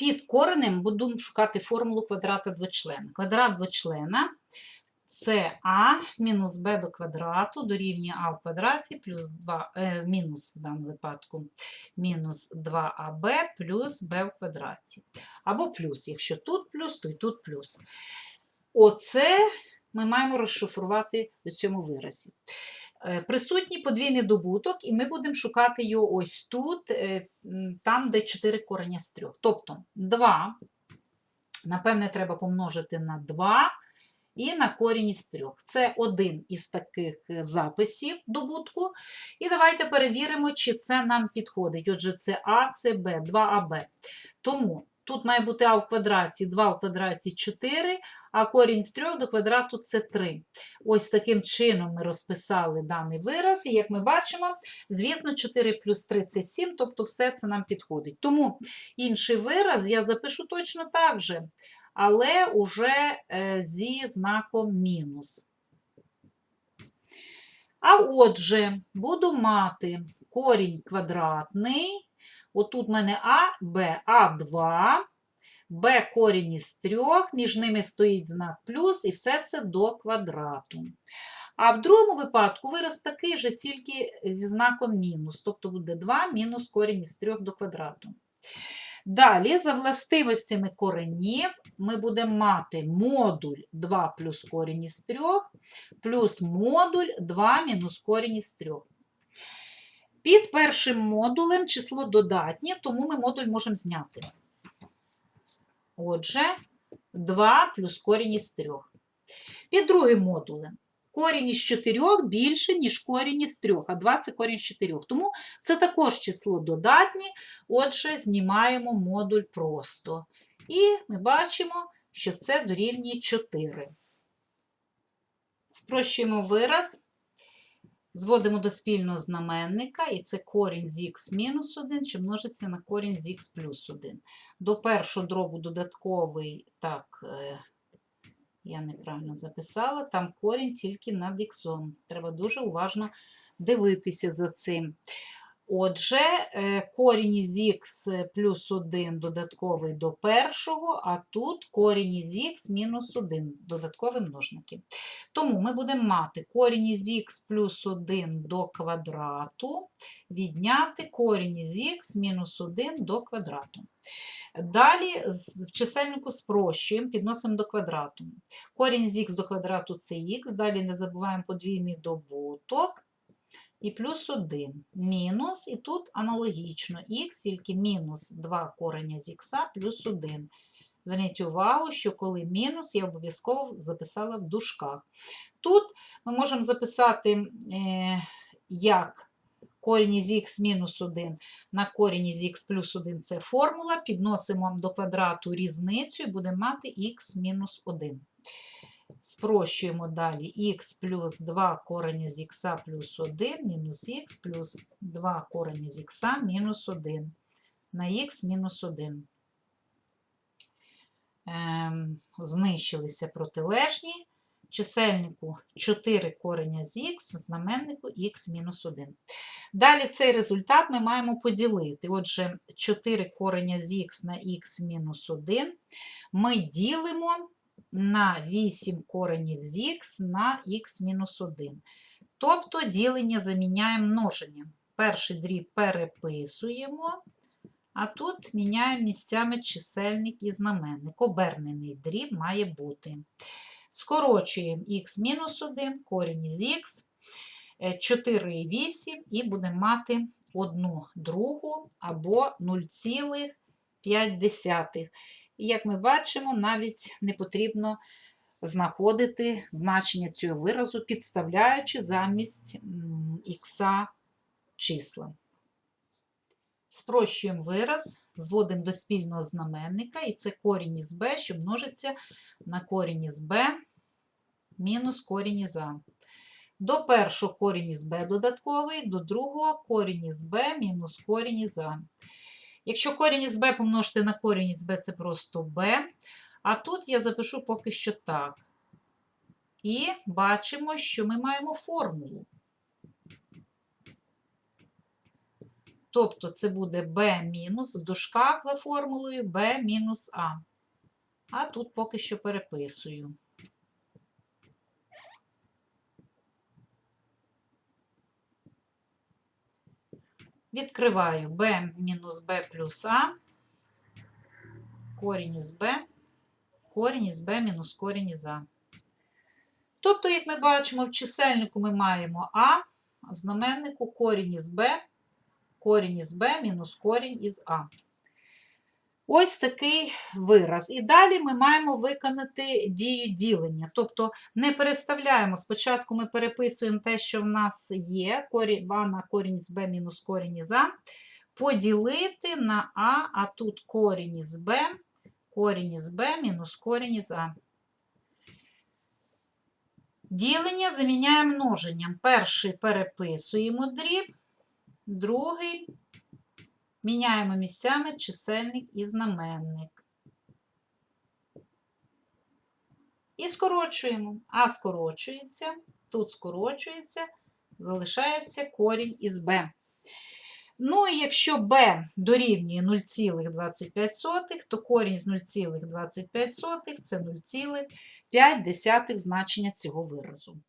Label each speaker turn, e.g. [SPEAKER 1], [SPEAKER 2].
[SPEAKER 1] під коренем будемо шукати формулу квадрата двочлена. Квадрат двочлена це а мінус b до квадрату дорівнює а в квадраті плюс 2, е, мінус в даному випадку мінус 2аб плюс b в квадраті. Або плюс, якщо тут плюс, то і тут плюс. Оце ми маємо розшифрувати у цьому виразі. Е, Присутній подвійний добуток, і ми будемо шукати його ось тут, е, там, де 4 корення з 3. Тобто 2, напевне, треба помножити на 2 і на корінь із 3. Це один із таких е, записів добутку. І давайте перевіримо, чи це нам підходить. Отже, це А, це Б, 2АБ. Тому тут має бути А в квадраті, 2 в квадраті 4, а корінь з 3 до квадрату це 3. Ось таким чином ми розписали даний вираз, і як ми бачимо, звісно, 4 плюс 3 це 7, тобто все це нам підходить. Тому інший вираз я запишу точно так же, але уже е, зі знаком мінус. А отже, буду мати корінь квадратний. Отут в мене А, Б, А2, Б корінь із трьох, між ними стоїть знак плюс, і все це до квадрату. А в другому випадку вираз такий же, тільки зі знаком мінус, тобто буде 2 мінус корінь із 3 до квадрату. Далі, за властивостями коренів, ми будемо мати модуль 2 плюс корінь із 3, плюс модуль 2 мінус корінь із 3. Під першим модулем число додатнє, тому ми модуль можемо зняти. Отже, 2 плюс корінь із 3. Під другим модулем корінь із 4 більше, ніж корінь із 3, а 2 це корінь з 4. Тому це також число додатнє, отже, знімаємо модуль просто. І ми бачимо, що це дорівнює 4. Спрощуємо вираз. Зводимо до спільного знаменника, і це корінь з х мінус 1, що множиться на корінь з х плюс 1. До першого дробу додатковий, так, е, я неправильно записала, там корінь тільки над х. Треба дуже уважно дивитися за цим. Отже, е, корінь із х плюс 1 додатковий до першого, а тут корінь із х мінус 1 додаткові множники. Тому ми будемо мати корінь із х плюс 1 до квадрату, відняти корінь із х мінус 1 до квадрату. Далі в чисельнику спрощуємо, підносимо до квадрату. Корінь з х до квадрату це х, далі не забуваємо подвійний добуток і плюс 1. Мінус, і тут аналогічно х, тільки мінус 2 кореня з х плюс 1. Зверніть увагу, що коли мінус, я обов'язково записала в дужках. Тут ми можемо записати е, як корінь із х мінус 1 на корінь із х плюс 1 це формула, підносимо до квадрату різницю і будемо мати х мінус 1. Спрощуємо далі х плюс 2 корення з х плюс 1 мінус х плюс 2 корення з х мінус 1 на х мінус 1. Ем, знищилися протилежні. Чисельнику 4 корення з х, знаменнику х мінус 1. Далі цей результат ми маємо поділити. Отже, 4 корення з х на х мінус 1 ми ділимо на 8 коренів з х на х мінус 1. Тобто ділення заміняємо множенням. Перший дріб переписуємо, а тут міняємо місцями чисельник і знаменник. Обернений дріб має бути. Скорочуємо х мінус 1, корінь з х, 4 і 8, і будемо мати 1 другу або 0,5. І як ми бачимо, навіть не потрібно знаходити значення цього виразу, підставляючи замість х числа. Спрощуємо вираз, зводимо до спільного знаменника, і це корінь із b, що множиться на корінь із b мінус корінь із а. До першого корінь із b додатковий, до другого корінь із b мінус корінь із а. Якщо корінь із b помножити на корінь із b, це просто b. А тут я запишу поки що так. І бачимо, що ми маємо формулу. Тобто це буде b мінус в дужках за формулою b мінус а. А тут поки що переписую. Відкриваю b мінус b плюс а, корінь із b, корінь із b мінус корінь із а. Тобто, як ми бачимо, в чисельнику ми маємо а, а в знаменнику корінь із b, корінь із b мінус корінь із а. Ось такий вираз. І далі ми маємо виконати дію ділення. Тобто не переставляємо. Спочатку ми переписуємо те, що в нас є, корінь а на корінь з b мінус корінь із а, поділити на а, а тут корінь із b, корінь із b мінус корінь із а. Ділення заміняє множенням. Перший переписуємо дріб, другий міняємо місцями чисельник і знаменник. І скорочуємо. А скорочується, тут скорочується, залишається корінь із b. Ну і якщо b дорівнює 0,25, то корінь з 0,25 це 0,5 значення цього виразу.